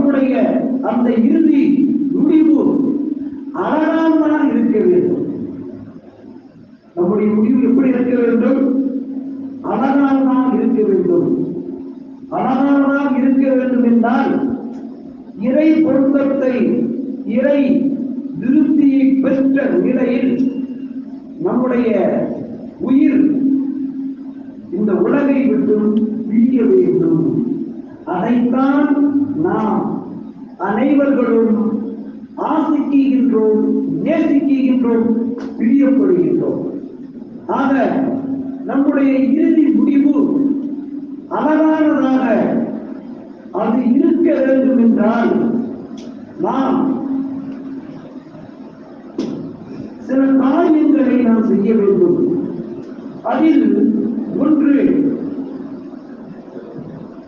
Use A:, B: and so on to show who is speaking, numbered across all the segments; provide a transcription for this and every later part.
A: நம்முடைய அந்த இறுதி முடிவு அழகானதாக இருக்க வேண்டும். நம்முடைய முடிவு எப்படி இருக்க வேண்டும்? அழகானதாக இருக்க வேண்டும். அழகானதாக இருக்க வேண்டும் என்றால் இறை பொருத்தத்தை இறை திருப்தியை பெற்ற நிலையில் நம்முடைய உயிர் இந்த உலகை விட்டு பிரிய வேண்டும். அதைத்தான் நாம் அனைவர்களும் ஆசிக்குகின்றோம் நேசிக்குகின்றோம் பிரியப்படுகின்றோம். ஆக நம்முடைய இறுதி முடிவு அழகானதாக அது இருக்க வேண்டும் என்றால் நாம் சில காரியங்களை நாம் செய்ய வேண்டும். அதில் ஒன்று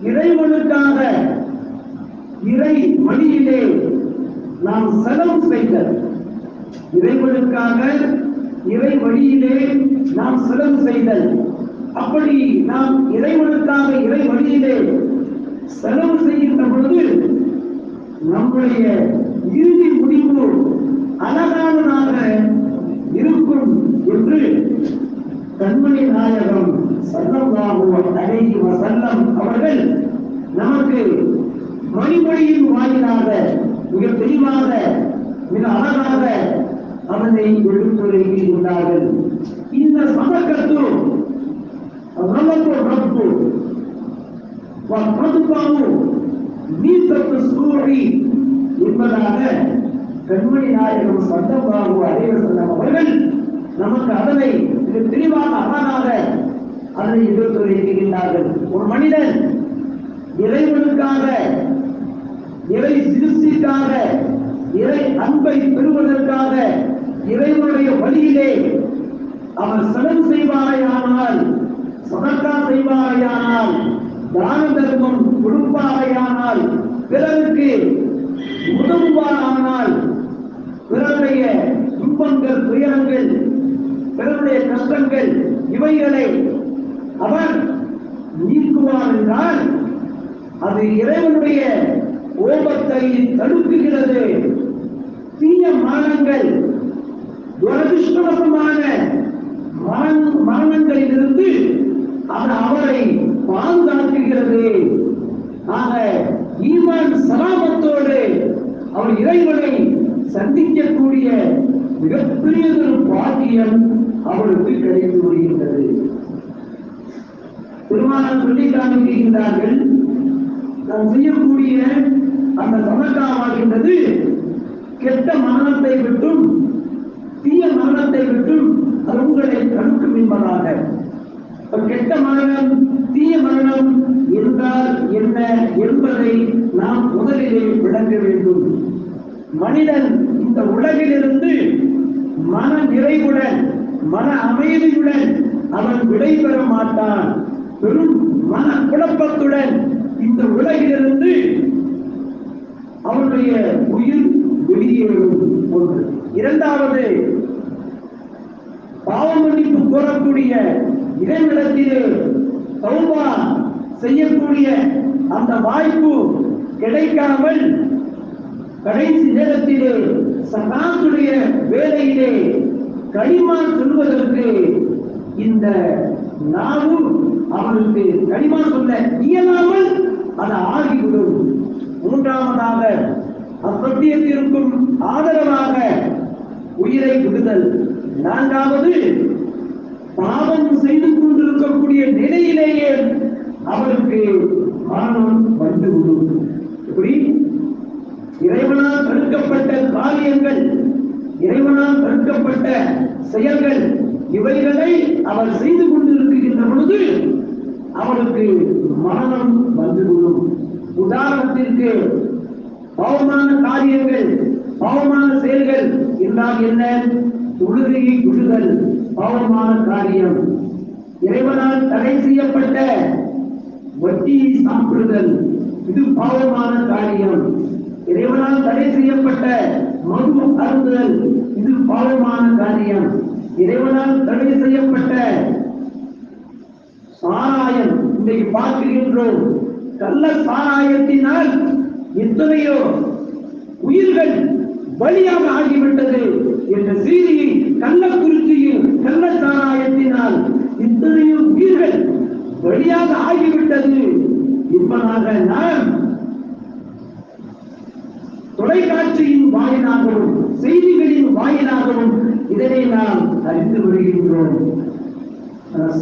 A: இறைவனுக்காக இறை வழியிலே நாம் செலவு செய்தல். இறைவனுக்காக இறை வழியிலே நாம் செலவு செய்தல். அப்படி நாம் இறைவனுக்காக இறை வழியிலே செலவு செய்கின்ற பொழுது நம்முடைய இறுதி முடிவு அழகானதாக இருக்கும் என்று கண்மணி நாயகம் சல்லம் அலைஹி வஸல்லம் அவர்கள் நமக்கு மணிமொழியின் வாயிலாக மிக தெளிவாக மிக அழகாக அதனை எடுத்துரைக்கின்றார்கள் இந்த சமக்கத்து ரமத்து ரப்பு வத்மதுபாவு நீசத்து சூழி என்பதாக கண்மணி நாயகம் சல்லல்லாஹு அலைஹி சொன்ன அவர்கள் நமக்கு அதனை மிக தெளிவாக அழகாக அதனை எடுத்துரைக்கின்றார்கள் ஒரு மனிதன் இறைவனுக்காக இறை சிகிச்சைக்காக இறை அன்பை பெறுவதற்காக இறைவனுடைய வழியிலே அவர் செலவு செய்வாரையானால் சதக்கா செய்வாரையானால் தான தர்மம் கொடுப்பாரையானால் பிறருக்கு உதவுவாரானால் பிறருடைய துன்பங்கள் துயரங்கள் பிறருடைய கஷ்டங்கள் இவைகளை அவர் நீக்குவார் என்றால் அது இறைவனுடைய கோபத்தை தடுக்குகிறது. தீய மானங்கள் துரதிருஷ்டவசமான மரண- மரணங்களிலிருந்து அது அவரை பாதுகாக்குகிறது ஆக ஈமான் சலாமத்தோடு அவர் இறைவனை சந்திக்கக்கூடிய மிகப்பெரியதொரு பாக்கியம் அவருக்கு கிடைத்து வருகின்றது பெருமானார் சொல்லி காண்பிக்கின்றார்கள் நான் செய்யக்கூடிய அந்த சமக்காவாகின்றது கெட்ட மரணத்தை விட்டும் தீய மரணத்தை விட்டும் அது உங்களை கணக்கு மின்பதாக கெட்ட மரணம் தீய மரணம் என்றால் என்ன என்பதை நாம் முதலிலே விளங்க வேண்டும். மனிதன் இந்த உலகிலிருந்து மன நிறைவுடன் மன அமைதியுடன் அவன் விடைபெற மாட்டான். பெரும் மன குழப்பத்துடன் இந்த உலகிலிருந்து அவனுடைய உயிர் வெளியேறும் ஒன்று. இரண்டாவது பாவ மன்னிப்பு கோரக்கூடிய இறைவிடத்திலே தௌபா செய்யக்கூடிய அந்த வாய்ப்பு கிடைக்காமல் கடைசி நேரத்திலே சகாத்துடைய வேலையிலே களிமான் சொல்வதற்கு இந்த நாவு அவனுக்கு களிமான் சொல்ல இயலாமல் அது ஆகிவிடும். மூன்றாவதாக அசத்தியத்திற்கும் ஆதரவாக உயிரை விடுதல். நான்காவது பாவம் செய்து கொண்டிருக்கக்கூடிய நிலையிலேயே அவருக்கு மரணம் வந்துவிடும். எப்படி? இறைவனால் தடுக்கப்பட்ட காரியங்கள் இறைவனால் தடுக்கப்பட்ட செயல்கள் இவைகளை அவர் செய்து கொண்டிருக்கின்ற பொழுது அவருக்கு மரணம் வந்துவிடும். உதாரணத்திற்கு பாவமான காரியங்கள் பாவமான செயல்கள் என்றால் என்ன? தொழுகையை விடுதல் பாவமான காரியம். இறைவனால் தடை செய்யப்பட்ட வட்டியை சாப்பிடுதல் இது பாவமான காரியம். இறைவனால் தடை செய்யப்பட்ட மது அருந்துதல் இது பாவமான காரியம். இறைவனால் தடை செய்யப்பட்ட சாராயம் இன்றைக்கு பார்க்கின்றோம். கள்ள சாராயத்தினால் எத்தனையோ உயிர்கள் பலியாக ஆகிவிட்டது என்ற செய்தியை கள்ளக்குறிச்சியில் கள்ள சாராயத்தினால் இத்தனையோ உயிர்கள் பலியாக ஆகிவிட்டது என்பதாக நாம் தொலைக்காட்சியின் வாயிலாகவும் செய்திகளின் வாயிலாகவும் இதனை நாம் அறிந்து வருகின்றோம்.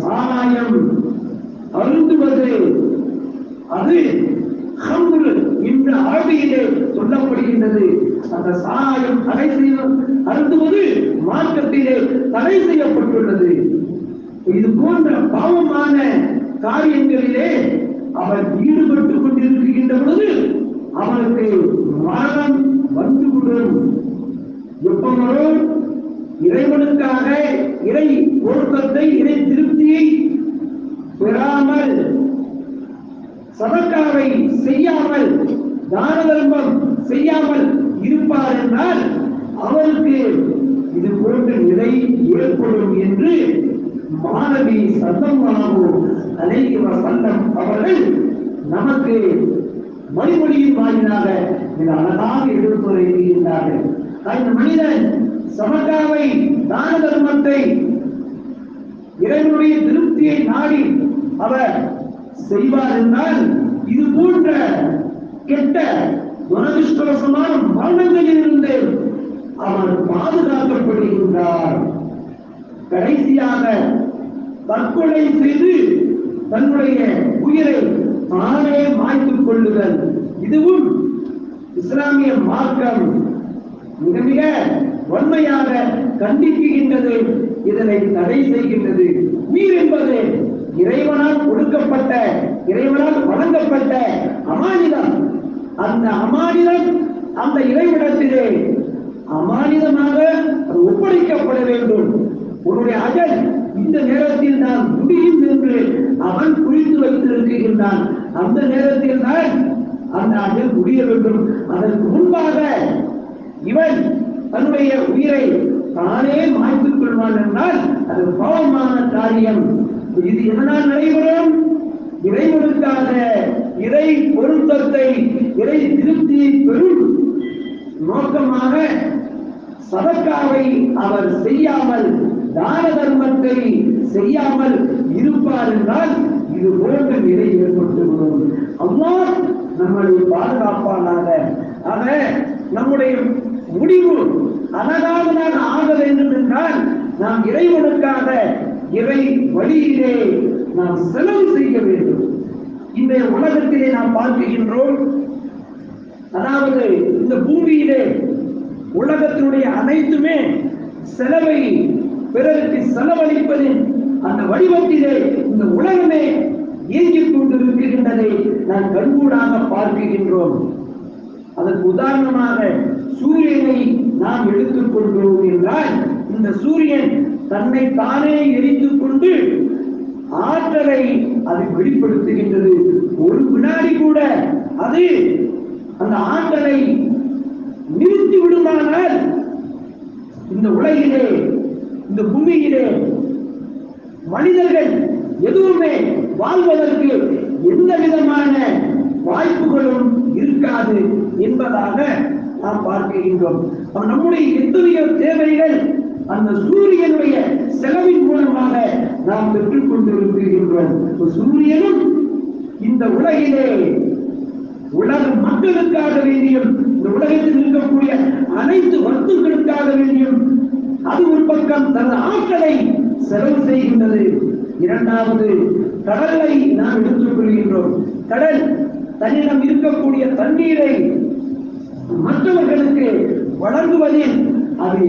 A: சாராயம் அருந்துவது அது ஹம்ரு என்ற அரபியிலே சொல்லப்படுகின்றது. அந்த சாராயம் தடை செய்ய அருந்துவது மார்க்கத்திலே தடை செய்யப்பட்டுள்ளது. இது போன்ற பாவமான காரியங்களிலே அவர் ஈடுபட்டு கொண்டிருக்கின்ற பொழுது அவனுக்கு மரணம் வந்துவிடும். எப்ப இறைவனுக்காக இறை ஒழுக்கத்தை இறை திருப்தியை பெறாமல் சதக்காவை செய்யாமல் தான தர்மம் செய்யாமல் இருப்பார் என்றால் அவருக்கு இது போன்ற நிலை ஏற்படும் என்று மாணவி சத்தமாகவோ அலைகிற சந்தம் அவர்கள் நமக்கு மறுமொழியின் வாயிலாக மிக அழகாக எடுத்துரைக்கின்றார்கள் இந்த மனிதன் சமக்காவை தான தர்மத்தை இறைவனுடைய திருப்தியை நாடி அவர் செய்வார் என்றால் இது போன்ற கெட்ட துரதிருஷ்டவசமான மரணங்களிலிருந்து அவர் பாதுகாக்கப்படுகின்றார். கடைசியாக தற்கொலை செய்து தன்னுடைய உயிரை தானே மாய்த்துக் கொள்ளுதல். இதுவும் இஸ்லாமிய மார்க்கம் மிக மிக வன்மையாக கண்டிக்கின்றது. இதனை தடை செய்கின்றது. உயிர் என்பது இறைவனால் கொடுக்கப்பட்ட இறைவனால் வழங்கப்பட்ட அமானிதம். அந்த அமானிதம் அந்த இறைவிடத்திலே அமானிதமாக அது ஒப்படைக்கப்பட வேண்டும். உன்னுடைய அஜல் இந்த நேரத்தில் நான் முடியும் என்று அவன் குறித்து வைத்திருக்கின்றான். அந்த நேரத்தில் தான் அந்த அஜல் முடிய வேண்டும். அதற்கு முன்பாக இவன் தன்னுடைய உயிரை தானே மாய்த்துக் கொள்வான் என்றால் அது பாவமான காரியம். இது எதனால் நடைபெறும்? இறைவனுக்காக இறை பொருத்தத்தை இறை திருப்தியை பெறும் நோக்கமாக சதக்காவை அவர் செய்யாமல் தான தர்மத்தை செய்யாமல் இருப்பார் என்றால் இது போன்ற நிலை ஏற்பட்டுவிடும் அம்மா நம்மளை பாதுகாப்பானாக. ஆக நம்முடைய முடிவு அழகாவதாக ஆக வேண்டும் என்றால் நாம் இறைவனுக்காக இவை வழியிலே நாம் செலவு செய்ய வேண்டும். இந்த உலகத்திலே நாம் பார்க்கின்றோம் அதாவது இந்த பூமியிலே உலகத்தினுடைய அனைத்துமே செலவை பிறருக்கு செலவழிப்பதின் அந்த வடிவத்திலே இந்த உலகமே இயங்கிக் கொண்டிருக்கின்றதை நாம் கண்கூடாக பார்க்கின்றோம். அதற்கு உதாரணமாக சூரியனை நாம் எடுத்துக்கொள்கிறோம் என்றால் இந்த சூரியன் தன்னை தானே எரிந்து கொண்டு ஆற்றலை அது வெளிப்படுத்துகின்றது. ஒரு வினாடி கூட அது அந்த ஆற்றலை நிறுத்தி விடுமானால் இந்த உலகிலே இந்த பூமியிலே மனிதர்கள் எதுவுமே வாழ்வதற்கு எந்த விதமான வாய்ப்புகளும் இருக்காது என்பதாக நாம் பார்க்கின்றோம். நம்முடைய எத்தனையோ தேவைகள் அந்த சூரியனுடைய செலவின் மூலமாக நாம் பெற்றுக் கொண்டிருக்கின்றோம். சூரியனும் இந்த உலகிலே உலக மக்களுக்காக வேண்டியும் இந்த உலகத்தில் இருக்கக்கூடிய அனைத்து வஸ்துக்களுக்காக வேண்டியும் அது ஒரு பக்கம் தனது ஆட்களை செலவு செய்கின்றது. இரண்டாவது கடலை நாம் எடுத்துக் கொள்கின்றோம். கடல் தன்னிடம் இருக்கக்கூடிய தண்ணீரை மற்றவர்களுக்கு வழங்குவதில் அது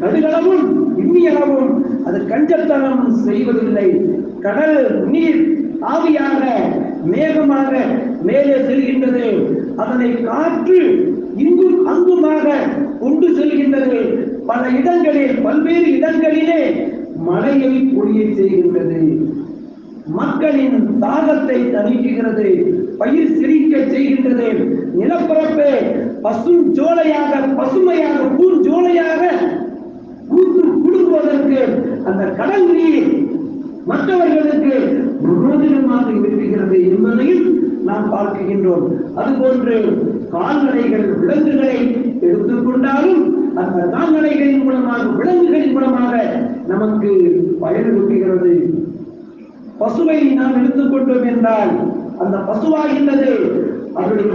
A: கடுகளவும் இம்மியளவும் அது கஞ்சத்தனம் செய்வதில்லை. கடல் நீர் ஆவியாக மேகமாக மேலே செல்கின்றது. அதனை காற்று இங்கும் அங்குமாக கொண்டு செல்கின்றது. பல இடங்களில் பல்வேறு இடங்களிலே மழையை பொழிய செய்கின்றது. மக்களின் தாகத்தை தணிக்குகிறது. பயிர் சிரிக்க செய்கின்றது. நிலப்பரப்பு பசும் ஜோலையாக பசுமையாக பூஞ்சோலையாக கூத்து குடுங்குவதற்கு அந்த கடல் நீர் மற்றவர்களுக்கு பிரயோஜனமாக இருக்கிறது என்பதையும் நாம் பார்க்கின்றோம். அதுபோன்று கால்நடைகள் விலங்குகளை எடுத்துக்கொண்டாலும் அந்த கால்நடைகளின் மூலமாக விலங்குகளின் மூலமாக நமக்கு பயன் கொடுக்கிறது. பசுவை நாம் எடுத்துக்கொண்டோம் என்றால் அந்த பசுவாகின்றது. அவருடைய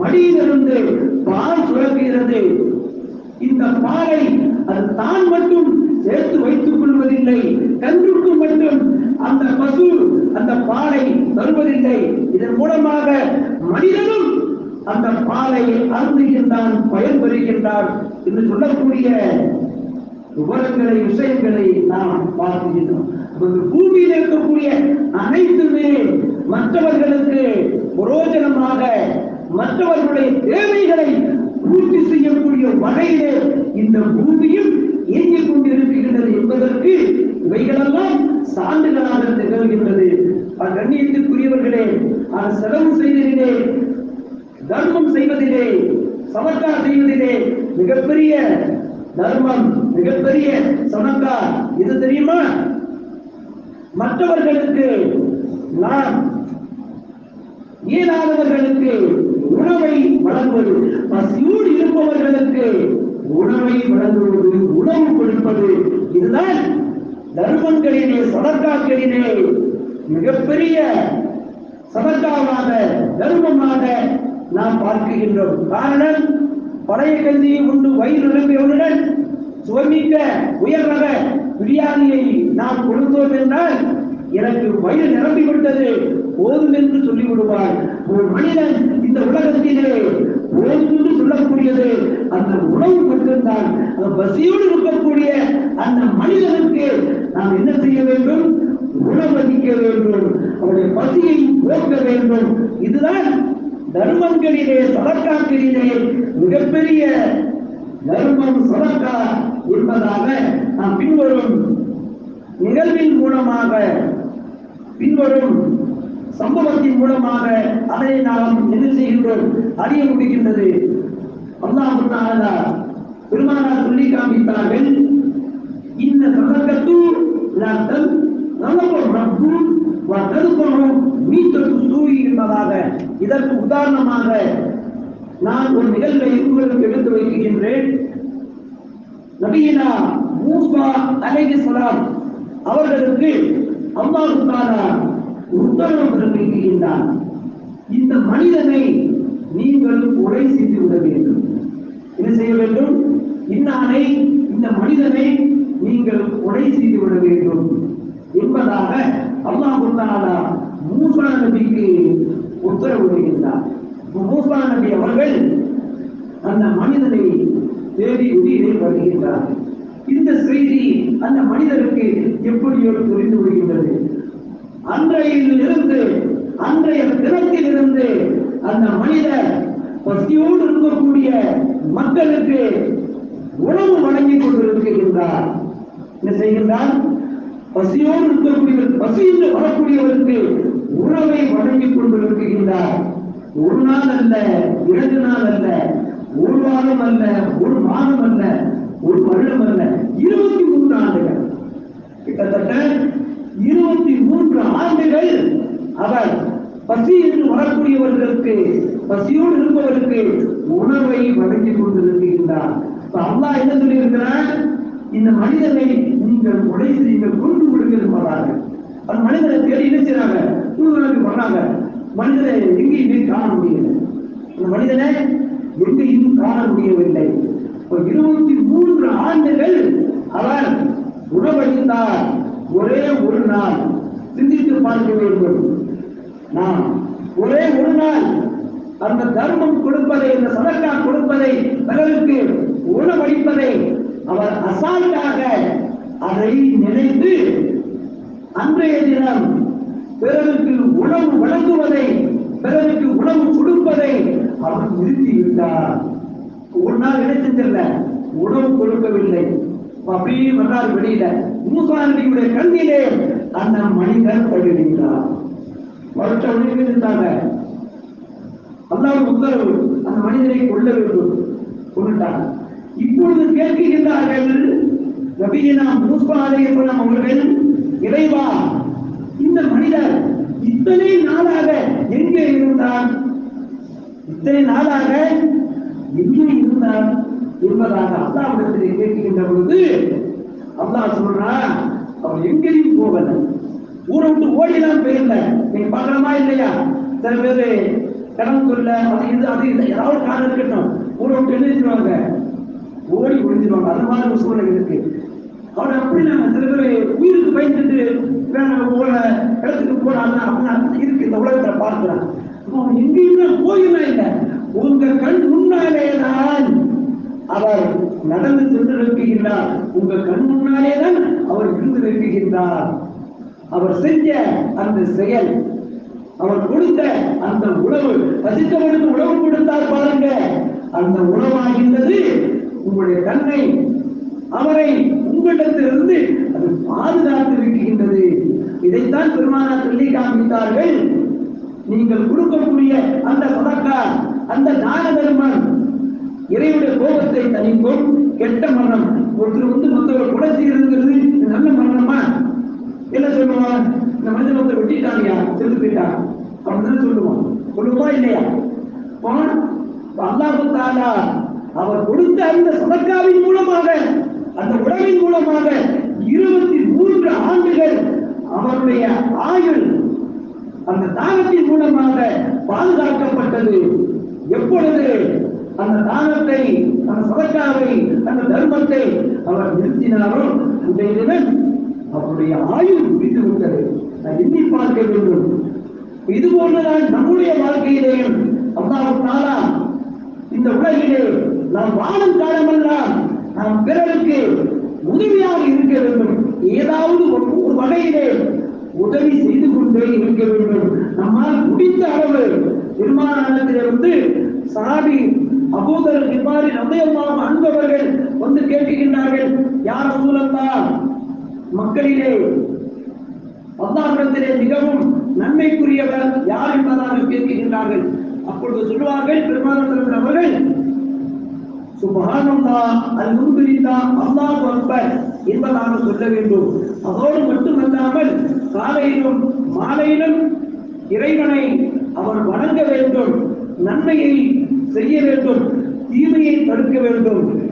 A: மடியிலிருந்து பால் சுரக்கிறது. இந்த பாலை அது தான் மட்டும் சேர்த்து வைத்துக் கொள்வதில்லை கன்றுக்கு மட்டும் அந்த பசு அந்த பாலை தருவதில்லை. இதன் மூலமாக மனிதனும் அந்த பாலை அருந்துகின்றான் பயன் பெறுகின்றான் என்று சொல்லக்கூடிய விவரங்களை விஷயங்களை நாம் பார்க்கின்றோம். பூமியில் இருக்கக்கூடிய அனைத்துமே மற்றவர்களுக்கு புரோஜனமாக மற்றவர்களுடைய தேவைகளை பூர்த்தி செய்யக்கூடிய வகையிலே இந்த பூமியும் இயங்கிக் கொண்டிருக்கின்றது என்பதற்கு இவைகளெல்லாம் சான்றுகளாக திகழ்கின்றது. கண்ணியத்துக்குரியவர்களே கண்ணியத்திற்குரியவர்களே செலவு செய்ததிலே தர்மம் செய்வதிலே சமக்கா செய்வதிலே மிகப்பெரிய தர்மம் மிகப்பெரிய சமக்கா இது தெரியுமா? மற்றவர்களுக்கு நாம் இயலாதவர்களுக்கு உணவை வழங்குவது பசியோடு இருப்பவர்களுக்கு உணவை வழங்குவது உணவு கொடுப்பது. இதுதான் தர்மங்களிலே சதர்காக்களிலே மிகப்பெரிய சதர்காவாக தர்மமாக நாம் பார்க்கின்றோம். காரணம் பழைய கல்வியை உண்டு வயிறு நிரம்பியவனுடன் சுவமிக்க உயர்ரக பிரியாணியை நாம் கொடுத்தோம் என்றால் எனக்கு வயிறு நிரம்பி விட்டது போதும் என்று சொல்லி விடுவார் ஒரு மனிதன் இந்த உலகத்திலே போதும் என்று சொல்லக்கூடியது. அந்த உணவு மட்டும்தான். அந்த பசியோடு இருக்கக்கூடிய அந்த மனிதனுக்கு நாம் என்ன செய்ய வேண்டும்? உணவளிக்க வேண்டும். அவருடைய பசியை போக்க வேண்டும். இதுதான் தர்மங்களிலே சதக்காக்களிலே மிகப்பெரிய தர்மம் சதக்கா என்பதாக நாம் பின்வரும் நிகழ்வின் மூலமாக பின்வரும் சம்பவத்தின் மூலமாக அதை நாம் என்ன செய்கின்றோம்? அறிய முடிகின்றது. அல்லாஹ் பெருமானார் சொல்லி காண்பித்தார்கள். இந்த சதக்கத்து நாட்கள் என்பதாக. இதற்கு உதாரணமாக நான் ஒரு நிகழ்வை உங்களுக்கு எடுத்து வைக்கின்றேன். நபீனா மூசா அலைஹிஸ்ஸலாம் அவர்களுக்கு அல்லாஹ் தாலா உத்தரவு பிறப்பிக்கின்றான் இந்த மனிதனை நீங்கள் உரை செய்து விட வேண்டும். என்ன செய்ய வேண்டும்? இன்னானை இந்த மனிதனை நீங்கள் உடை செய்து விட வேண்டும். என்பதாக அல்லாஹ் தாலா மூசா நபிக்கு உத்தரவிடுகின்றார் மூசா நபி அவர்கள் அந்த மனிதனை தேடி உயிரை வருகின்றார். இந்த செய்தி அந்த மனிதருக்கு எப்படியோ புரிந்து விடுகின்றது அன்றையிலிருந்து அன்றைய தினத்திலிருந்து அந்த மனிதர் பசியோடு இருக்கக்கூடிய மக்களுக்கு உணவு வழங்கிக் கொண்டிருக்கின்றார். என்ன செய்கின்றார்? பசியோடு இருக்கக்கூடியவர் பசி வரக்கூடியவருக்கு உணவை வழங்கிக் கொண்டிருக்கின்றார். ஒரு நாள் அல்ல இரண்டு நாள் அல்ல ஒரு வாரம் அல்ல ஒரு மாதம் அல்ல ஒரு வருடம் அல்ல இருபத்தி மூன்று ஆண்டுகள். கிட்டத்தட்ட இருபத்தி மூன்று ஆண்டுகள் அவர் பசி என்று வரக்கூடியவர்களுக்கு பசியோடு இருப்பவருக்கு உணவை வழங்கி கொண்டிருக்கின்றார். அல்லா என்ன சொல்லியிருக்கிறார் இந்த மனிதனை நீங்கள் உடைத்து நீங்கள் கொண்டு விடுங்கள் என்பதாக அந்த மனிதனை தேடி என்ன செய்யறாங்க தூதர்களுக்கு வர்றாங்க. மனிதனை எங்கேயுமே காண முடியல. அந்த மனிதனை எங்கேயும் காண முடியவில்லை. இருபத்தி மூன்று ஆண்டுகள் அவர் உணவளித்தார். ஒரே ஒரு நாள் சிந்தித்து பார்க்க வேண்டும். நாம் ஒரே ஒரு நாள் அந்த தர்மம் கொடுப்பதை இந்த சதக்கா கொடுப்பதை பிறருக்கு உணவளிப்பதை அவர் அசால்ட்டாக அதை நினைத்து அன்றைய தினம் பிறருக்கு உணவு வழங்குவதை பிறருக்கு உணவு கொடுப்பதை அவர் நிறுத்தி விட்டார் ஒரு நாள் நினைச்சதில்ல உணவு கொடுக்கவில்லை. அப்படியே வந்தார் வெளியில. மூசா கண்ணிலே அந்த மனிதர் படுகின்றார் வருஷ உடனே இருந்தாங்க அல்லாஹ் உத்தரவு அந்த மனிதனை கொள்ள வேண்டும் கொண்டுட்டாங்க. இப்பொழுது கேட்கின்றார்கள் நபியினா மூசா அலைஹிஸ்ஸலாம் அவர்கள் இறைவா இந்த மனிதர் இத்தனை நாளாக எங்கே இருந்தான் இத்தனை நாளாக எங்கே இருந்தான் என்பதாக அல்லாவிடத்திலே கேட்கின்ற பொழுது அல்லாஹ் சொல்றான் அவர் எங்கேயும் போகல. ஊரை விட்டு ஓடிலாம் போயிருந்த நீங்க பாக்கலாமா இல்லையா? சில பேரு கடன் சொல்ல அது இது அது இது ஏதாவது காரணம் இருக்கட்டும். ஊரை விட்டு எழுதிடுவாங்க ஓடி ஒழிஞ்சிருவாங்க அந்த மாதிரி ஒரு சூழ்நிலை இருக்கு. அவன் அப்படி நாங்க சில பேர் உயிருக்கு பயந்துட்டு வேற போல இடத்துக்கு போறாங்க அப்படின்னு இருக்கு இந்த உலகத்துல பார்க்கிறான். அவன் எங்கேயுமே போயிடலாம் இல்லை. உங்க கண் முன்னாலே தான் அவர் நடந்து சென்று நிற்கின்றார். உங்க கண் முன்னாலே தான் அவர் இருந்து நிற்கின்றார். அவர் செஞ்ச அந்த செயல் அவர் கொடுத்த அந்த உணவு பசித்தவனுக்கு உணவு கொடுத்தார் பாருங்க. அந்த உணவாகின்றது உங்களுடைய கண்ணை அவரை உங்களிடத்திலிருந்து அது பாதுகாத்து இருக்கின்றது இதைத்தான் பெருமானார் சொல்லி காண்பித்தார்கள். நீங்கள் கொடுக்கக்கூடிய அந்த சதக்கா அந்த தான தர்மம் இறைவனுடைய கோபத்தை தணிக்கும் கெட்ட மரணம். ஒருத்தர் வந்து மற்றவர் கொலை செய்யறதுங்கிறது நல்ல மரணமா? என்ன சொல்லுவான் இந்த மனிதன் ஒருத்தர் வெட்டிட்டாங்கயா செத்து போயிட்டான். அப்படின்னு சொல்லுவான். சொல்லுவா இல்லையா? அல்லாஹு தாலா அவர் கொடுத்த அந்த சதக்காவின் மூலமாக அந்த உடலின் மூலமாக இருபத்தி மூன்று ஆண்டுகள் அவருடைய ஆயுள் அந்த தாகத்தின் மூலமாக பாதுகாக்கப்பட்டது. எப்பொழுது? அந்த தானத்தை அந்த சதக்காவை அந்த தர்மத்தை அவர் நிறுத்தினாரோ அன்றைய அவருடைய ஆயுள் முடித்து விட்டது நான் எண்ணி பார்க்க வேண்டும். இது போன்றுதான் நம்முடைய வாழ்க்கையிலேயும் அல்லாஹ் தாலா இந்த உலகிலே நாம் வாழும் காலமெல்லாம் நாம் பிறருக்கு உதவியாக இருக்க வேண்டும். ஏதாவது ஒரு வகையிலே உதவி செய்து கொண்டே இருக்க வேண்டும். நம்மால் முடிந்த அளவு திருமானத்திலே வந்து அபூதர் இவ்வாறு நம்பையமாக அன்பவர்கள் வந்து கேட்கின்றார்கள் யார் சூழந்தா மக்களிலே அல்லாஹிடத்திலே மிகவும் நன்மைக்குரியவர் யார் என்பதாக கேட்கின்றார்கள் அப்பொழுது சொல்லுவார்கள் பெருமாள் அவர்கள் சுபஹானல்லா அல்ஹம்துலில்லா அல்லாஹ் அக்பர் என்பதாக சொல்ல வேண்டும். அதோடு மட்டுமல்லாமல் காலையிலும் மாலையிலும் இறைவனை அவர் வணங்க வேண்டும். நன்மையை செய்ய வேண்டும் தீமையை தடுக்க வேண்டும்.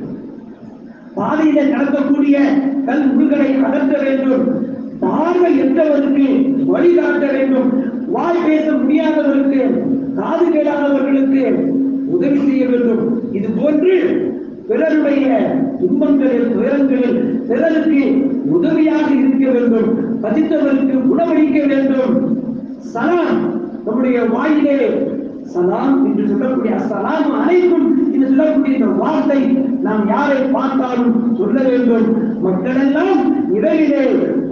A: பாதையில நடக்கக்கூடிய கல் உருகளை அகற்ற வேண்டும். பார்வை எற்றவருக்கு வழிகாட்ட வேண்டும். வாய் பேச முடியாதவருக்கு காது கேளாதவர்களுக்கு உதவி செய்ய வேண்டும். இது போன்று பிறருடைய துன்பங்களில் துயரங்களில் பிறருக்கு உதவியாக இருக்க வேண்டும். பதித்தவருக்கு உணவளிக்க வேண்டும். சலாம் நம்முடைய வாயிலே சலாம் என்று சொல்லக்கூடிய அஸ்லாம் அலைக்கும் என்று சொல்லக்கூடிய இந்த வார்த்தை நாம் யாரை பார்த்தாலும் சொல்ல வேண்டும். மக்களெல்லாம் இரவிலே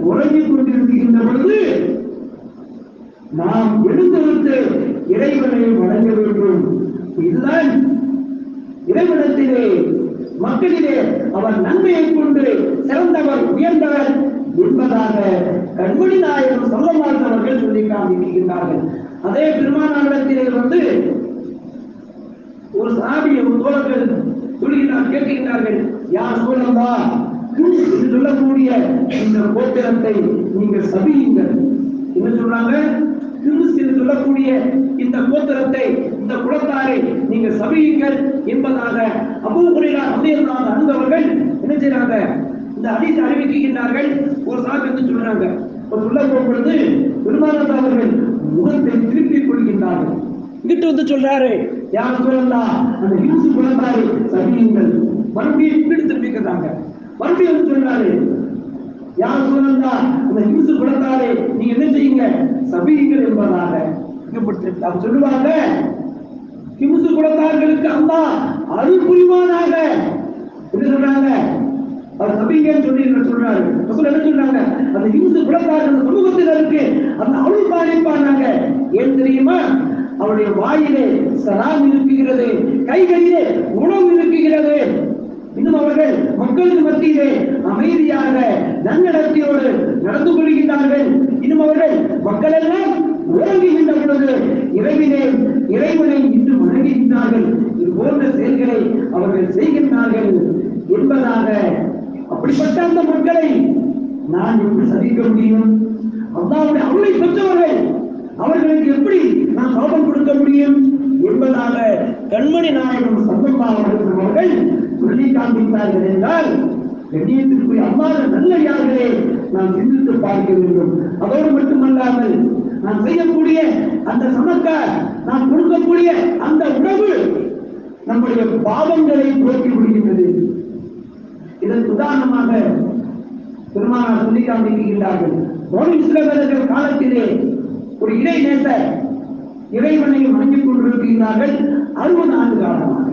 A: உறங்கிக் கொண்டிருக்கின்ற பொழுது நாம் எழுந்தெழுத்து இறைவனை வழங்க வேண்டும். இதுதான் இறைவனத்திலே மக்களிலே அவர் நன்மையை கொண்டு சிறந்தவர் உயர்ந்தவர் என்பதாக கண்மணி நாயகம் சொல்லமாட்டவர்கள் சொல்லி காண்பிக்கின்றார்கள். அதே பெருமானாரிடத்திலே வந்து ஒரு சாமியை ஒரு தோழர்கள் சொல்கிறார் கேட்கின்றார்கள் யார் சூழந்தா சொல்லக்கூடிய இந்த கோத்திரத்தை நீங்கள் சபியுங்கள். என்ன சொல்றாங்க? கிறிஸ்து சொல்லக்கூடிய இந்த கோத்திரத்தை இந்த குலத்தாரை நீங்க சபியுங்கள் என்பதாக அபூ ஹுரைரா ரலியல்லாஹு என்ன செய்யறாங்க இந்த ஹதீஸ் அறிவிக்கின்றார்கள். ஒரு சாமி வந்து சொல்றாங்க. ஒரு சொல்ல போகும்பொழுது பெருமானார் முகத்தை திருப்பிக் கொள்கின்றார்கள். இங்கிட்டு வந்து சொல்றாரு யார் சொல்லலாம் அந்த யூசு குலத்தாரை சபியுங்கள் மறுபடியும் இங்கிட்டு திருப்பிக்கிறாங்க மறுபடியும் வந்து சொல்றாரு யார் சொல்லா அந்த யூசு குலத்தாரே நீங்க என்ன செய்யுங்க? சபியுங்கள் என்பதாக அவர் சொல்லுவாங்க. கிமுசு குழந்தார்களுக்கு அம்மா அருள் புரிவானாக என்ன சொல்றாங்க? அவர் நம்பிங்கன்னு சொல்லி சொல்றாரு. ரசூல் என்ன சொல்றாங்க? அந்த இந்து குலத்தார்கள் அந்த சமூகத்தினருக்கு அந்த அவள் பாதிப்பானாங்க ஏன் தெரியுமா? அவருடைய வாயிலே சராம் இருக்குகிறது கைகளிலே உணவு இருக்குகிறது இன்னும் அவர்கள் மக்களுக்கு மத்தியிலே அமைதியாக நன்னடத்தையோடு நடந்து கொள்கின்றார்கள். இன்னும் அவர்கள் மக்கள் எல்லாம் உறங்குகின்ற பொழுது இறைவினை இறைவனை இன்று வணங்குகின்றார்கள். இது போன்ற செயல்களை அவர்கள் செய்கின்றார்கள் என்பதாக அப்படிப்பட்ட அந்த மக்களை நான் எப்படி சந்திக்க முடியும். அல்லாவுடைய அருளை பெற்றவர்கள் அவர்களுக்கு எப்படி நான் சாபம் கொடுக்க முடியும் என்பதாக கண்மணி நாயகம் சந்தமாக சொல்லி காண்பித்தார்கள் என்றால் கண்ணியத்திற்குரிய அல்லாத நல்ல யார்களே நாம் சிந்தித்து பார்க்க வேண்டும். அதோடு மட்டுமல்லாமல் நாம் செய்யக்கூடிய அந்த சமக்கார் நாம் கொடுக்கக்கூடிய அந்த உணவு நம்முடைய பாவங்களை போக்கி விடுகின்றது. இதன் உதாரணமாக பெருமானார் சொல்லி காண்பிக்கின்றார்கள். ரோமின் காலத்திலே ஒரு இறை நேச இறைவனை வணங்கிக் கொண்டிருக்கின்றார்கள். அறுபது ஆண்டு காலமாக.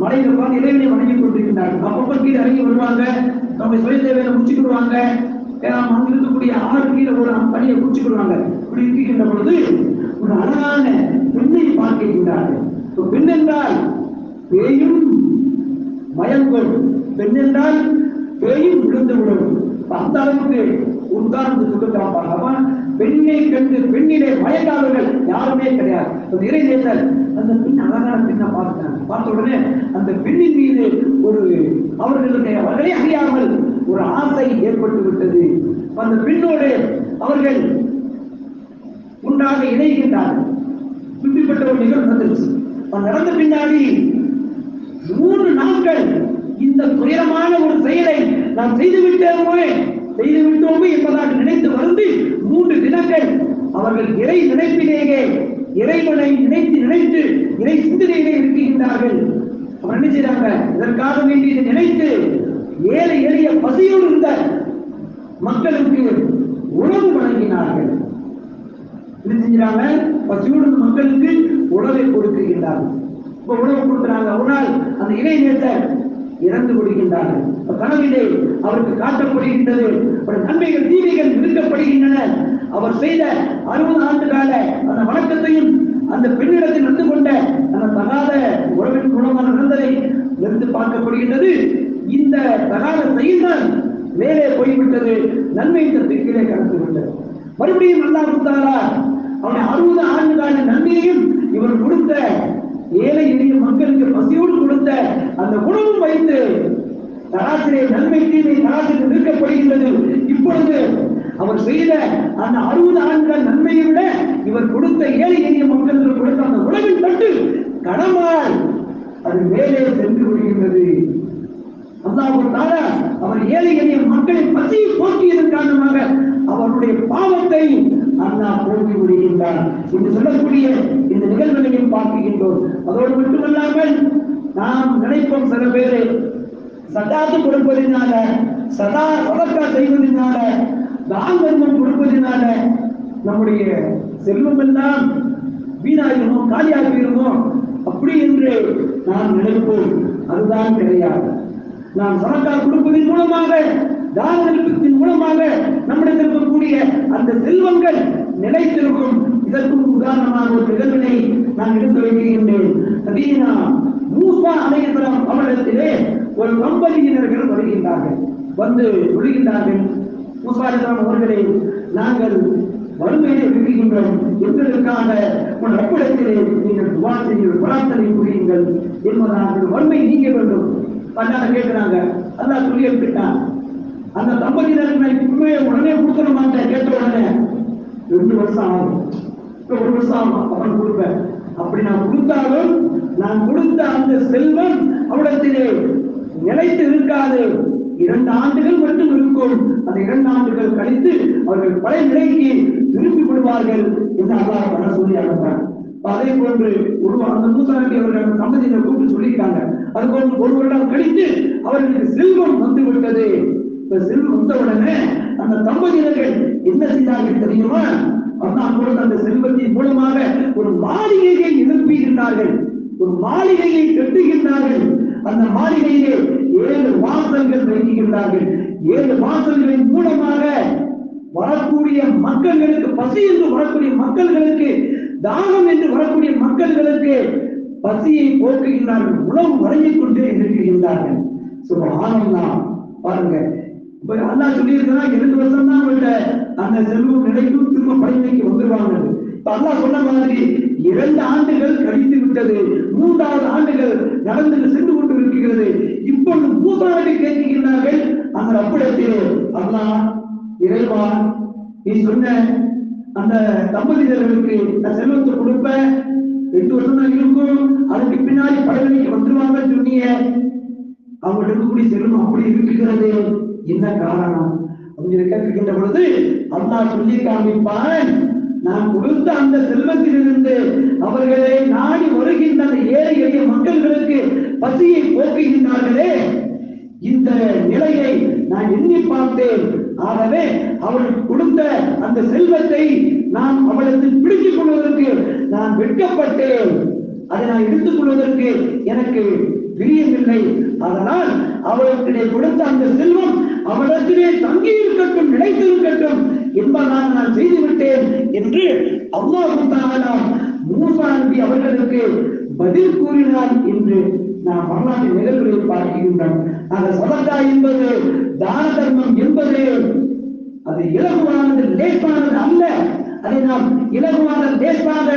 A: மலையில் உட்கார்ந்து இறைவனை வணங்கிக் கொண்டிருக்கின்றார்கள். அப்பப்ப கீழே இறங்கி வருவாங்க நம்ம சுய தேவையை முடிச்சுக்கிடுவாங்க ஏன்னா அங்க இருக்கக்கூடிய ஆறு கீழே ஒரு பணியை முடிச்சுக்கிடுவாங்க இப்படி இருக்கின்ற பொழுது ஒரு அழகான பெண்ணை பார்க்கின்றார்கள். பெண் என்றால் பேயும் மயங்கும் பெண்ணென்றால் பேயும் விழுந்து விடும் அந்த அளவுக்கு உதாரணத்துக்கு சொல்லுகிறான் பெண்ணை கண்டு பெண்ணிலே மயக்காதவர்கள் யாருமே கிடையாது. ஒரு இறை நேசர் அந்த பெண் அழகான பெண்ணை பார்த்தாங்க பார்த்த உடனே அந்த பெண்ணின் மீது ஒரு அவர்களுடைய அவர்களே அறியாமல் ஒரு ஆசை ஏற்பட்டு விட்டது. அந்த பெண்ணோடு அவர்கள் உண்டாக இணைகின்றார்கள் இப்படிப்பட்ட ஒரு நிகழ்வு நடந்துச்சு. நடந்த பின்னாடி மூன்று நாட்கள் இந்த துயரமான ஒரு செயலை நாம் செய்து விட்டோமே செய்து விட்டோமே என்பதாக நினைத்து வந்து மூன்று தினங்கள் அவர்கள் இறை நினைப்பிலேயே இறைவனை நினைத்து நினைத்து இறை சிந்தனையிலே இருக்கின்றார்கள். அவர் என்ன செய்றாங்க? இதற்காக வேண்டி இதை நினைத்து ஏழை எளிய பசியோடு இருந்த மக்களுக்கு உணவு வழங்கினார்கள். என்ன செஞ்சாங்க பசியோடு மக்களுக்கு உணவை கொடுக்கின்றார்கள். இப்ப உணவு கொடுக்கிறாங்க. ஒரு நாள் அந்த இறை நேசர் இறந்து விடுகின்றார்கள். கனவிலே அவருக்கு காட்டப்படுகின்றது. அவருடைய நன்மைகள் தீமைகள் விடுக்கப்படுகின்றன அவர் செய்த அறுபது ஆண்டு கால அந்த வணக்கத்தையும் அந்த பெண்ணிடத்தில் நடந்து கொண்ட அந்த தகாத உறவின் குணமான நடந்ததை இருந்து பார்க்கப்படுகின்றது. இந்த தகாத செயல்தான் மேலே போய்விட்டது. நன்மை இந்த திக்கிலே கடந்து விட்டது. மறுபடியும் அல்லாஹ் கொடுத்தாரா அவனை அறுபது ஆண்டு கால நன்மையையும் இவர் கொடுத்த ஏழை எளிய மக்களுக்கு பசியோடு கொடுத்த அந்த உணவும் வைத்து தராசிலே நன்மை தீமை தராசில் இப்பொழுது அவர் செய்த அந்த அறுபது ஆண்டுகள் நன்மையை விட இவர் கொடுத்த ஏழை எளிய மக்களுக்கு கொடுத்த அந்த உணவின் தட்டு கடமால் அது மேலே சென்று விடுகின்றது அல்லாஹ் தாரா அவர் ஏழை எளிய மக்களின் பசியை போக்கியதன் காரணமாக அவருடைய பாவத்தை அல்லாஹ் போக்கி விடுகின்றார் என்று சொல்லக்கூடிய இந்த நிகழ்வுகளையும் பார்க்கின்றோம் அதோடு மட்டுமல்லாமல் நாம் நினைப்போம் சில பேரை சதாத்து கொடுப்பதினால சதா சதக்கா செய்வதனால தான தர்மம் கொடுப்பதினால நம்முடைய செல்வம் எல்லாம் வீணாகிருமோ காலியாகிருமோ அப்படி என்று நாம் அதுதான் கிடையாது. நாம் சரக்கா கொடுப்பதன் மூலமாக தான மூலமாக நம்மிடத்தில் இருக்கக்கூடிய அந்த செல்வங்கள் நிலைத்திருக்கும். இதற்கும் உதாரணமாக ஒரு நிகழ்வினை நான் எடுத்து வைக்கின்றேன் அதீனா மூசா அலையத்தலம் அவரிடத்திலே ஒரு கம்பெனியினர்கள் வருகின்றார்கள். வந்து விழுகின்றார்கள் மூசா அலையத்தலம் நாங்கள் வறுமையை விரும்புகின்றோம் எங்களுக்காக உன் அப்பிடத்திலே நீங்கள் துவா செய்யுங்கள் பிரார்த்தனை புரியுங்கள் என்பதாக வறுமை நீங்க வேண்டும். அல்லாத கேட்கிறாங்க. அதான் சொல்லி எடுத்துட்டான் அந்த தம்பதியினருக்கு நான் உண்மையை உடனே கொடுத்துட மாட்டேன் கேட்ட உடனே ரெண்டு வருஷம் ஆகும். ஒரு வருஷம் ஆகும். அப்புறம் கொடுப்பேன். அப்படி நான் கொடுத்தாலும் நான் கொடுத்த அந்த செல்வம் அவரிடத்திலே நிலைத்து இருக்காது இரண்டு ஆண்டுகள் மட்டும் இருக்கும். அந்த இரண்டு ஆண்டுகள் கழித்து அவர்கள் பழைய நிலைக்கு திருப்பி விடுவார்கள் என்று அல்லாஹ் பண்ண சொல்லி அனுப்புறாங்க அதே போன்று ஒரு அந்த மூசாண்டி அவர்கள் அந்த கூப்பிட்டு சொல்லியிருக்காங்க. அது போன்று ஒரு வருடம் கழித்து அவர்களுக்கு செல்வம் வந்து விட்டது இப்ப செல்வம் வந்த உடனே அந்த தம்பதியினர்கள் என்ன செய்தார்கள் தெரியுமா? அண்ணா கூட அந்த செல்வத்தின் மூலமாக ஒரு மாளிகையை எழுப்புகின்றார்கள் ஒரு மாளிகையை கட்டுகின்றார்கள். அந்த மாளிகையிலே ஏழு வாசல்கள் வைக்கின்றார்கள் ஏழு வாசல்களின் மூலமாக வரக்கூடிய மக்களுக்கு பசி என்று வரக்கூடிய மக்களுக்கு தாகம் என்று வரக்கூடிய மக்களுக்கு பசியை போக்குகின்றார்கள் உணவு வழங்கிக் கொண்டே இருக்கின்றார்கள். ஆனந்தா பாருங்க. இப்ப அல்லாஹ் சொல்லியிருக்கிறான் இரண்டு வருஷம் தான் உங்கள்ட்ட அந்த செல்வம் நிலைக்கும் திரும்ப படைமைக்கு வந்துருவாங்க. இப்ப சொன்ன மாதிரி இரண்டு ஆண்டுகள் கழித்து விட்டது மூன்றாவது ஆண்டுகள் நடந்து சென்று கொண்டு இருக்கிறது இப்பொழுது மூன்றாண்டு கேட்கின்றார்கள் அந்த அப்பிடத்தில் அல்லாஹ் இறைவா நீ சொன்ன அந்த தம்பதியர்களுக்கு செல்வத்தை கொடுப்பேன். ரெண்டு வருஷம் தான் இருக்கும். அதுக்கு பின்னாடி படைவெளிக்கு வந்துருவாங்க சொன்னீங்க. அவங்களுக்கு இருக்கக்கூடிய செல்வம் அப்படி இருக்கிறது என்ன காரணம்? அப்படின்னு கேட்கின்ற பொழுது அல்லாஹ் சொல்லி காமிப்பான் நான் கொடுத்த அந்த செல்வத்திலிருந்து அவர்களை நாடி வருகின்ற அந்த ஏழை எளிய மக்களுக்கு பசியை போக்குகின்றார்களே. இந்த நிலையை நான் எண்ணி பார்த்தேன். ஆகவே அவள் கொடுத்த அந்த செல்வத்தை நான் அவளுக்கு பிடித்துக் கொள்வதற்கு நான் வெட்கப்பட்டேன். அதை நான் எடுத்துக் கொள்வதற்கு எனக்கு பிரியமில்லை. அதனால் அவளுக்கு கொடுத்த அந்த செல்வம் அவளிடத்திலே தங்கி இருக்கட்டும் நிலைத்திருக்கட்டும் என்பதாக நான் செய்து விட்டேன் என்று அல்லாஹு தஆலா மூசா நபி அவர்களுக்கு பதில் கூறினார் என்று நாம் வரலாற்று நிகழ்வுகளை பார்க்கின்றோம். அந்த சதக்கா என்பது தான தர்மம் என்பது அது இலகுவானது லேசானது அல்ல. அதை நாம் இலகுவான லேசாக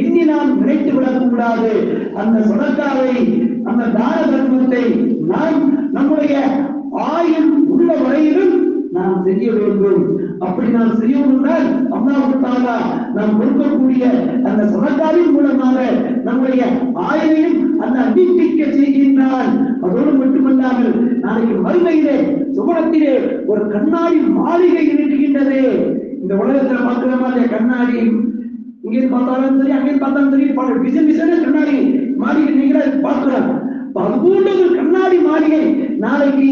A: எண்ணி நாம் நினைத்து விடக்கூடாது அந்த சதக்காவை அந்த தான தர்மத்தை நாம் நம்முடைய ஆயுள் உள்ள வரையிலும் நாம் செய்ய வேண்டும். அப்படி நாம் செய்யணும்னால் அல்லாஹ் தாலா நாம் கொடுக்கக்கூடிய அந்த சமக்காரின் மூலமாக நம்முடைய ஆயுளையும் அந்த அதிர்ச்சிக்க செய்கின்றான். அதோடு மட்டுமல்லாமல் நாளைக்கு மறுமையிலே சுவனத்திலே ஒரு கண்ணாடி மாளிகை இருக்கின்றது இந்த உலகத்துல பார்க்கிற மாதிரி கண்ணாடி இங்கே பார்த்தாலும் சரி அங்கே பார்த்தாலும் சரி பல விசன் விசன கண்ணாடி மாளிகை நீங்களே பார்க்கலாம். அப்ப அது போன்ற ஒரு கண்ணாடி மாளிகை நாளைக்கு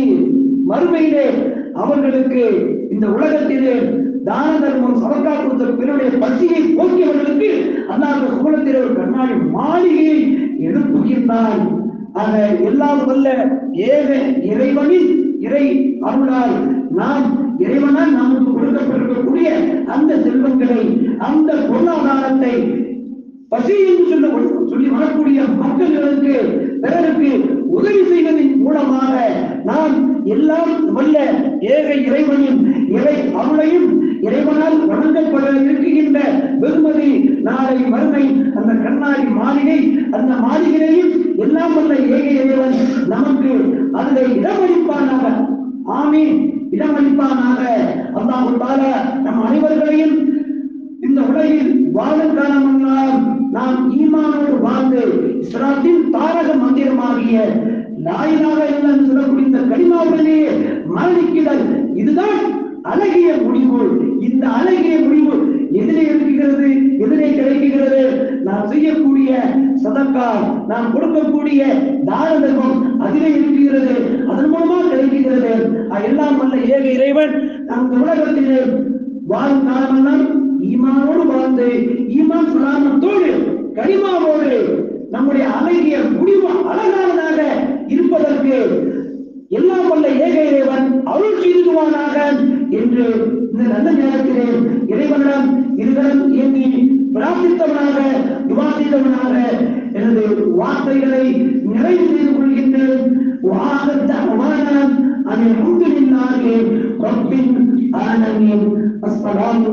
A: மறுமையிலே அவர்களுக்கு இந்த உலகத்திலே தான தர்மம் சமக்கா கொடுத்த பிறனுடைய பசியை போக்கியவர்களுக்கு அந்த சுகுணத்திலே ஒரு கண்ணாடி மாளிகையை எழுப்புகின்றான். ஆக எல்லாம் வல்ல ஏக இறைவனின் இறை அருளால் நாம் இறைவனால் நமக்கு கொடுக்கப்பட்டிருக்கக்கூடிய அந்த செல்வங்களை அந்த பொருளாதாரத்தை பசி என்று சொல்ல சொல்லி வரக்கூடிய மக்களுக்கு பிறருக்கு உதவி செய்வதன் மூலமாக நாம் எல்லாம் வல்ல ஏக இறைவனின் இறை அவளையும் இறைவனால் வணங்கப்பட இருக்கின்ற வெகுமதி நாளை மறுமை அந்த கண்ணாடி மாளிகை அந்த மாளிகையிலையும் எல்லாம் வல்ல ஏக இறைவன் நமக்கு அதில் இடமளிப்பானாக. ஆமீன். இடமளிப்பானாக. அல்லாஹு தாலா நம் அனைவர்களையும் உலகில் வாழும் காலமெல்லாம் நாம் ஈமானோடு வாழ்ந்து இஸ்லாத்தின் தாரக மந்திரமாகிய லாயிலாக எல்லாம் சொல்லக்கூடிய இந்த கனிமாவுடனே மரணிக்கிறார் இதுதான் அழகிய முடிவு. இந்த அழகிய முடிவு எதிரே இருக்கிறது எதிரே கிடைக்கிறது. நாம் செய்யக்கூடிய சதக்கா நாம் கொடுக்கக்கூடிய தான தர்மம் அதிலே இருக்கிறது அதன் மூலமா கிடைக்கிறது. எல்லாம் வல்ல ஏக இறைவன் நாம் இந்த உலகத்திலே வாழும் காலமெல்லாம் ஈமானோடு வாழ்ந்து ஈமான் சுலாமத்தோடு கரிமாவோடு நம்முடைய அழகிய முடிவு அழகானதாக இருப்பதற்கு எல்லாம் வல்ல ஏக இறைவன் அருள் செய்துவானாக என்று இந்த நல்ல நேரத்திலே இறைவனிடம் இருதரம் இயங்கி பிரார்த்தித்தவனாக விவாதித்தவனாக எனது வார்த்தைகளை நிறைவு செய்து கொள்கின்றேன். வாகத்த அவமானம் அதை அல்ஹம்துலில்லாஹி ரப்பில் ஆலமீன் அஸ்ஸலாமு